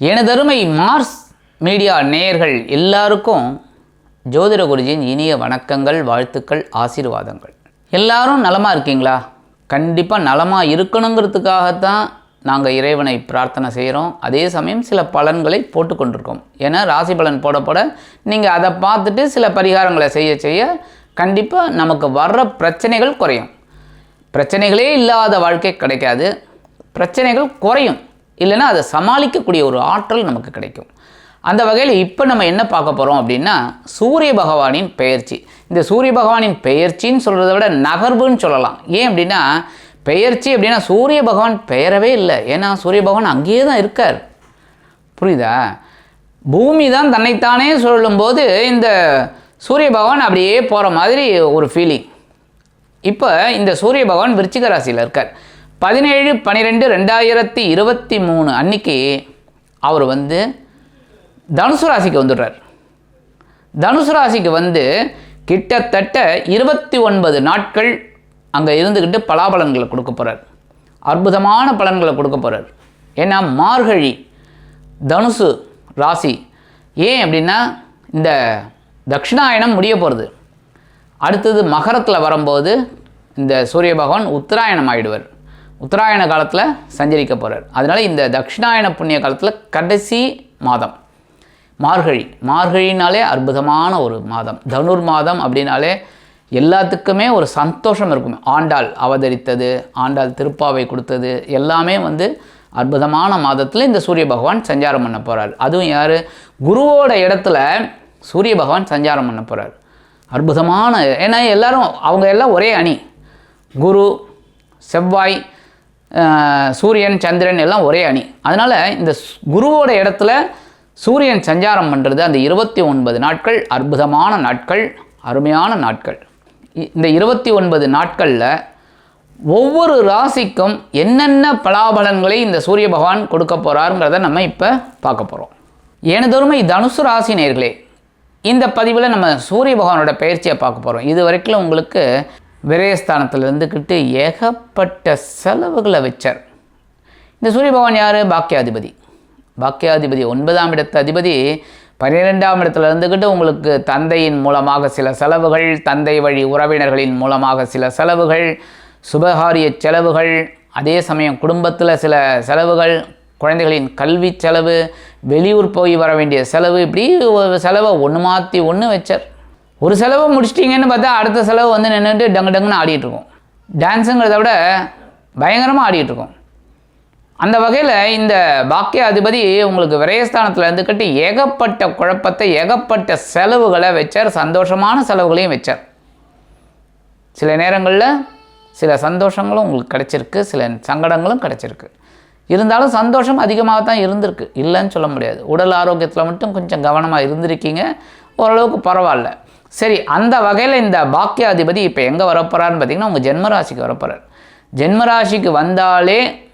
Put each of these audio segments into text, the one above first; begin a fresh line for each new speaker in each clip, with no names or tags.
எனதருமை Mars media நேயர்கள் எல்லாருக்கும் ஜோதிட குருஜியின் இனிய வணக்கங்கள் வாழ்த்துக்கள் ஆசீர்வாதங்கள். எல்லாரும் நலமாக இருக்கீங்களா? கண்டிப்பாக நலமாக இருக்கணுங்கிறதுக்காகத்தான் நாங்கள் இறைவனை பிரார்த்தனை செய்கிறோம் அதே சமயம் சில பலன்களை போட்டுக்கொண்டிருக்கோம் ஏன்னா ராசி பலன் போட போட நீங்கள் அதை பார்த்துட்டு சில பரிகாரங்களை செய்ய செய்ய கண்டிப்பாக நமக்கு வர்ற பிரச்சனைகள் குறையும். பிரச்சனைகளே இல்லாத வாழ்க்கை கிடைக்காது. பிரச்சனைகள் குறையும். இல்லைன்னா அதை சமாளிக்கக்கூடிய ஒரு ஆற்றல் நமக்கு கிடைக்கும். அந்த வகையில் இப்போ நம்ம என்ன பார்க்க போகிறோம் அப்படின்னா சூரிய பகவானின் பெயர்ச்சி. இந்த சூரிய பகவானின் பெயர்ச்சின்னு சொல்கிறத விட நகர்வுன்னு சொல்லலாம். ஏன் அப்படின்னா பெயர்ச்சி அப்படின்னா சூரிய பகவான் பெயரவே இல்லை. ஏன்னா சூரிய பகவான் அங்கேயே தான் இருக்கார். புரியுதா? பூமி தான் தன்னைத்தானே சொல்லும்போது இந்த சூரிய பகவான் அப்படியே போகிற மாதிரி ஒரு ஃபீலிங் இப்போ இந்த சூரிய பகவான் விருச்சிக ராசியில் இருக்கார். பதினேழு பன்னிரெண்டு ரெண்டாயிரத்தி இருபத்தி மூணு அன்னைக்கு அவர் வந்து தனுசு ராசிக்கு வந்துடுறார். தனுசு ராசிக்கு வந்து கிட்டத்தட்ட இருபத்தி ஒன்பது நாட்கள் அங்கே இருந்துக்கிட்டு பலாபலன்களை கொடுக்க போகிறார் அற்புதமான பலன்களை கொடுக்க போகிறார் ஏன்னா மார்கழி தனுசு ராசி ஏன் அப்படின்னா இந்த தட்சிணாயனம் முடிய போகிறது அடுத்தது மகரத்தில் வரும்போது இந்த சூரிய பகவான் உத்தராயணம் ஆயிடுவார். உத்தராயண காலத்தில் சஞ்சரிக்க போகிறார் அதனால் இந்த தட்சிணாயன புண்ணிய காலத்தில் கடைசி மாதம். மார்கழி. மார்கழினாலே அற்புதமான ஒரு மாதம். தனுர் மாதம் அப்படின்னாலே எல்லாத்துக்குமே ஒரு சந்தோஷம் இருக்கும். ஆண்டாள் அவதரித்தது ஆண்டாள் திருப்பாவை கொடுத்தது எல்லாமே வந்து அற்புதமான மாதத்தில் இந்த சூரிய பகவான் சஞ்சாரம் பண்ண போகிறார் அதுவும் யார்? குருவோட இடத்துல சூரிய பகவான் சஞ்சாரம் பண்ண போகிறார் அற்புதமான ஏன்னா எல்லாரும் அவங்க எல்லாம் ஒரே அணி. குரு செவ்வாய் சூரியன் சந்திரன் எல்லாம் ஒரே அணி. அதனால் இந்த ஸ்- குருவோட இடத்துல சூரியன் சஞ்சாரம் பண்ணுறது அந்த இருபத்தி ஒன்பது நாட்கள் அற்புதமான நாட்கள் அருமையான நாட்கள். இந்த இருபத்தி ஒன்பது நாட்களில் ஒவ்வொரு ராசிக்கும் என்னென்ன பலாபலன்களை இந்த சூரிய பகவான் கொடுக்க போகிறாருங்கிறத நம்ம இப்போ பார்க்க போகிறோம் எனதொருமை தனுசு ராசி நேர்களே இந்த பதிவில் நம்ம சூரிய பகவானோட பயிற்சியை பார்க்க போகிறோம் இது வரைக்கும் உங்களுக்கு விரயஸ்தானத்தில் இருந்துக்கிட்டு ஏகப்பட்ட செலவுகளை வச்சார். இந்த சூரிய பகவான் யார்? பாக்கியாதிபதி. பாக்கியாதிபதி ஒன்பதாம் இடத்து அதிபதி. பன்னிரெண்டாம் இடத்துல இருந்துக்கிட்டு உங்களுக்கு தந்தையின் மூலமாக சில செலவுகள் தந்தை வழி உறவினர்களின் மூலமாக சில செலவுகள் சுபகாரிய செலவுகள் அதே சமயம் குடும்பத்தில் சில செலவுகள் குழந்தைகளின் கல்வி செலவு வெளியூர் போய் வர வேண்டிய செலவு இப்படி ஒரு செலவை ஒன்று மாற்றி ஒன்று வச்சார். ஒரு செலவு முடிச்சிட்டிங்கன்னு பார்த்தா அடுத்த செலவு வந்து நின்றுட்டு டங்கு டங்குன்னு ஆடிட்டு இருக்கும். டான்ஸுங்கிறத விட பயங்கரமாக ஆடிட்டு இருக்கும். அந்த வகையில் இந்த பாக்கிய அதிபதி உங்களுக்கு விரயஸ்தானத்தில் இருந்துக்கிட்டு ஏகப்பட்ட குழப்பத்தை ஏகப்பட்ட செலவுகளை வச்சார். சந்தோஷமான செலவுகளையும் வச்சார். சில நேரங்களில் சில சந்தோஷங்களும் உங்களுக்கு கிடச்சிருக்கு. சில சங்கடங்களும் கிடச்சிருக்கு. இருந்தாலும் சந்தோஷம் அதிகமாக தான் இருந்திருக்கு. இல்லைன்னு சொல்ல முடியாது. உடல் ஆரோக்கியத்தில் மட்டும் கொஞ்சம் கவனமாக இருந்திருக்கீங்க. ஓரளவுக்கு பரவாயில்ல. சரி அந்த வகையில் இந்த பாக்கியாதிபதி இப்போ எங்கே வரப்போகிறான்னு பார்த்தீங்கன்னா உங்கள் ஜென்மராசிக்கு வரப்போகிறார் ஜென்மராசிக்கு வந்தாலே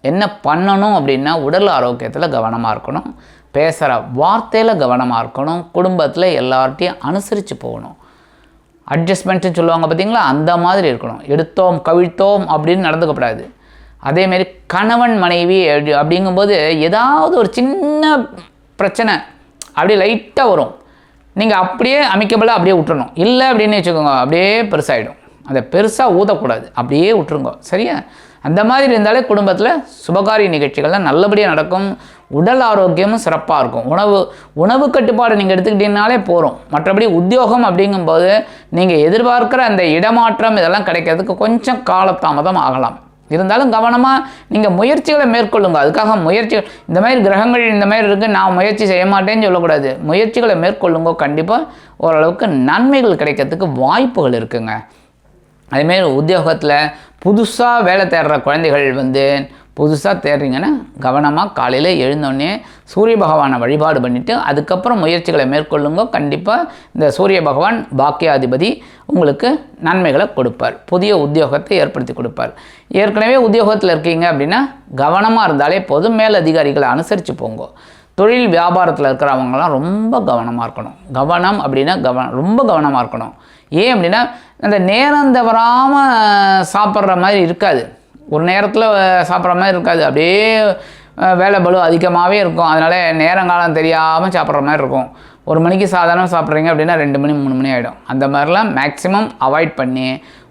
என்ன பண்ணணும் அப்படின்னா உடல் ஆரோக்கியத்தில் கவனமாக இருக்கணும். பேசுகிற வார்த்தையில் கவனமாக இருக்கணும். குடும்பத்தில் எல்லார்ட்டையும் அனுசரித்து போகணும். அட்ஜஸ்ட்மெண்ட்டுன்னு சொல்லுவாங்க பார்த்தீங்களா அந்த மாதிரி இருக்கணும். எடுத்தோம் கவிழ்த்தோம் அப்படின்னு நடந்துக்கப்படாது. அதேமாரி கணவன் மனைவி அப்படி- அப்படிங்கும்போது ஏதாவது ஒரு சின்ன பிரச்சனை அப்படியே லைட்டாக வரும். நீங்கள் அப்படியே அமைக்கபிளாக அப்படியே விட்டுறணும். இல்லை அப்படின்னு வச்சுக்கோங்க அப்படியே பெருசாகிடும் அதை பெருசாக ஊதக்கூடாது. அப்படியே விட்டுருங்க. சரியா? அந்த மாதிரி இருந்தாலே குடும்பத்தில் சுபகாரிய நிகழ்ச்சிகள்லாம் நல்லபடியாக நடக்கும். உடல் ஆரோக்கியமும் சிறப்பாக இருக்கும். உணவு உணவு கட்டுப்பாடு நீங்கள் எடுத்துக்கிட்டீங்கனாலே போகிறோம் மற்றபடி உத்தியோகம் அப்படிங்கும்போது நீங்கள் எதிர்பார்க்குற அந்த இடமாற்றம் இதெல்லாம் கிடைக்கிறதுக்கு கொஞ்சம் காலதாமதம் ஆகலாம். இருந்தாலும் கவனமாக நீங்கள் முயற்சிகளை மேற்கொள்ளுங்க. அதுக்காக முயற்சி இந்த மாதிரி கிரகங்கள் இந்த மாதிரி இருக்குது நான் முயற்சி செய்ய மாட்டேன்னு சொல்லக்கூடாது. முயற்சிகளை மேற்கொள்ளுங்க. கண்டிப்பாக ஓரளவுக்கு நன்மைகள் கிடைக்கிறதுக்கு வாய்ப்புகள் இருக்குங்க. அதேமாரி உத்தியோகத்தில் புதுசாக வேலை தேடுற குழந்தைகள் வந்து புதுசாக தேடுறீங்கன்னா கவனமாக காலையில் எழுந்தோடனே சூரிய பகவானை வழிபாடு பண்ணிவிட்டு அதுக்கப்புறம் முயற்சிகளை மேற்கொள்ளுங்க. கண்டிப்பாக இந்த சூரிய பகவான் பாக்கியாதிபதி உங்களுக்கு நன்மைகளை கொடுப்பார். புதிய உத்தியோகத்தை ஏற்படுத்தி கொடுப்பார். ஏற்கனவே உத்தியோகத்தில் இருக்கீங்க அப்படின்னா கவனமாக இருந்தாலே போதும். மேல் அதிகாரிகளை அனுசரித்து போங்க. தொழில் வியாபாரத்தில் இருக்கிறவங்கலாம் ரொம்ப கவனமாக இருக்கணும். கவனம் அப்படின்னா கவனம் ரொம்ப கவனமாக இருக்கணும். ஏன் அப்படின்னா அந்த நேரம் தவறாமல் சாப்பிட்ற மாதிரி இருக்காது. ஒரு நேரத்தில் சாப்பிட்ற மாதிரி இருக்காது. அப்படியே வேலை பலு அதிகமாகவே இருக்கும். அதனால் நேரங்காலம் தெரியாமல் சாப்பிட்ற மாதிரி இருக்கும். ஒரு மணிக்கு சாதாரணமாக சாப்பிட்றீங்க அப்படின்னா ரெண்டு மணி மூணு மணி ஆகிடும் அந்த மாதிரிலாம் மேக்ஸிமம் அவாய்ட் பண்ணி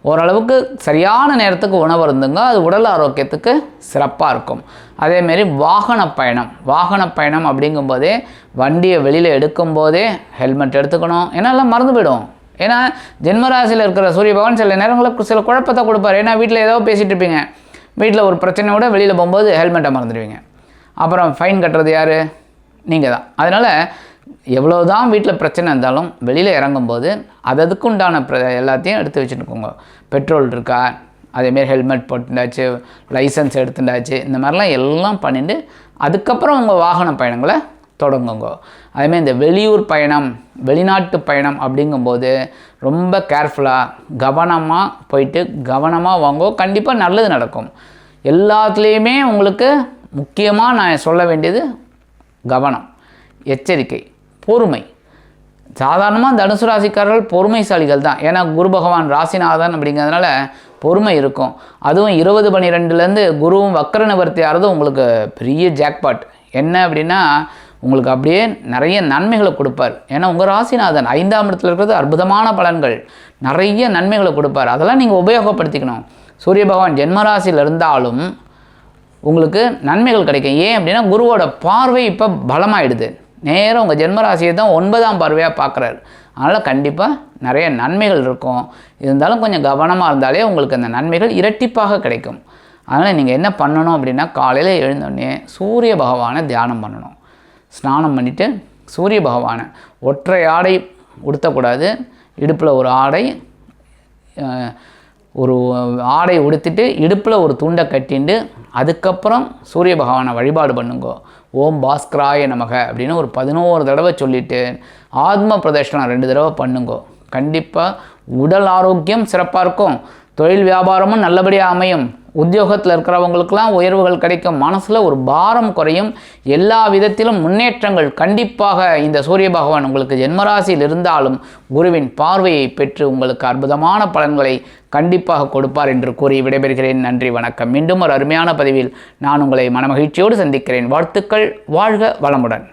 ஓரளவுக்கு சரியான நேரத்துக்கு உணவு இருந்துங்க. அது உடல் ஆரோக்கியத்துக்கு சிறப்பாக இருக்கும். அதேமாரி வாகன பயணம். வாகன பயணம் அப்படிங்கும்போதே வண்டியை வெளியில் எடுக்கும்போதே ஹெல்மெட் எடுத்துக்கணும். ஏன்னா எல்லாம் மறந்து போயிடும். ஏன்னா ஜென்மராசியில் இருக்கிற சூரிய பகவான் சில நேரங்களில் சில குழப்பத்தை கொடுப்பார். ஏன்னா வீட்டில் ஏதோ பேசிகிட்டு இருப்பீங்க. வீட்டில் ஒரு பிரச்சனையோட வெளியில் போகும்போது ஹெல்மெட்டை மறந்துடுவீங்க. அப்புறம் ஃபைன் கட்டுறது யார்? நீங்கள் தான் அதனால் எவ்வளோ தான் வீட்டில் பிரச்சனை இருந்தாலும் வெளியில் இறங்கும்போது அததுக்கு உண்டான பிர எல்லாத்தையும் எடுத்து வச்சுட்டுக்கோங்க. பெட்ரோல் இருக்கா? அதேமாரி ஹெல்மெட் போட்டுண்டாச்சு லைசன்ஸ் எடுத்துட்டாச்சு இந்த மாதிரிலாம் எல்லாம் பண்ணிட்டு அதுக்கப்புறம் உங்கள் வாகன பயணங்களை தொடங்குங்க. அதுமாதிரி இந்த வெளியூர் பயணம் வெளிநாட்டு பயணம் அப்படிங்கும்போது ரொம்ப கேர்ஃபுல்லாக கவனமாக போயிட்டு கவனமாக வாங்கோ. கண்டிப்பாக நல்லது நடக்கும். எல்லாத்துலேயுமே உங்களுக்கு முக்கியமாக நான் சொல்ல வேண்டியது கவனம் எச்சரிக்கை பொறுமை. சாதாரணமாக தனுசு ராசிக்காரர்கள் பொறுமைசாலிகள் தான். ஏன்னா குரு பகவான் ராசிநாதன் அப்படிங்கிறதுனால பொறுமை இருக்கும். அதுவும் இருபது பன்னிரெண்டுலேருந்து குருவும் வக்கர நிவர்த்தி ஆகிறது உங்களுக்கு பெரிய ஜாக்பாட் என்ன அப்படின்னா உங்களுக்கு அப்படியே நிறைய நன்மைகளை கொடுப்பார். ஏன்னா உங்கள் ராசிநாதன் ஐந்தாம் இடத்துல இருக்கிறது அற்புதமான பலன்கள். நிறைய நன்மைகளை கொடுப்பார். அதெல்லாம் நீங்கள் உபயோகப்படுத்திக்கணும். சூரிய பகவான் ஜென்மராசியில் இருந்தாலும் உங்களுக்கு நன்மைகள் கிடைக்கும். ஏன் அப்படின்னா குருவோட பார்வை இப்போ பலமாயிடுது. நேரம் உங்கள் ஜென்மராசியை தான் ஒன்பதாம் பார்வையாக பார்க்குறாரு அதனால் கண்டிப்பாக நிறைய நன்மைகள் இருக்கும். இருந்தாலும் கொஞ்சம் கவனமாக இருந்தாலே உங்களுக்கு அந்த நன்மைகள் இரட்டிப்பாக கிடைக்கும். அதனால் நீங்கள் என்ன பண்ணணும் அப்படின்னா காலையில் எழுந்தோடனே சூரிய பகவானை தியானம் பண்ணணும். ஸ்நானம் பண்ணிவிட்டு சூரிய பகவானை ஒற்றை ஆடை உடுத்தக்கூடாது. இடுப்பில் ஒரு ஆடை ஒரு ஆடை உடுத்திட்டு இடுப்பில் ஒரு துண்டை கட்டிண்டு அதுக்கப்புறம் சூரிய பகவானை வழிபாடு பண்ணுங்கோ. ஓம் பாஸ்கராய நமக அப்படின்னு ஒரு பதினோரு தடவை சொல்லிவிட்டு ஆத்ம பிரதர்ஷனம் ரெண்டு தடவை பண்ணுங்கோ. கண்டிப்பாக உடல் ஆரோக்கியம் சிறப்பாக இருக்கும். தொழில் வியாபாரமும் நல்லபடியாக அமையும். உத்தியோகத்தில் இருக்கிறவங்களுக்கெல்லாம் உயர்வுகள் கிடைக்கும். மனசில் ஒரு பாரம் குறையும். எல்லா விதத்திலும் முன்னேற்றங்கள் கண்டிப்பாக இந்த சூரிய பகவான் உங்களுக்கு ஜென்மராசியில் இருந்தாலும் குருவின் பார்வையை பெற்று உங்களுக்கு அற்புதமான பலன்களை கண்டிப்பாக கொடுப்பார் என்று கூறி விடைபெறுகிறேன். நன்றி வணக்கம். மீண்டும் ஒரு அருமையான பதிவில் நான் உங்களை மனமகிழ்ச்சியோடு சந்திக்கிறேன். வாழ்த்துக்கள். வாழ்க வளமுடன்.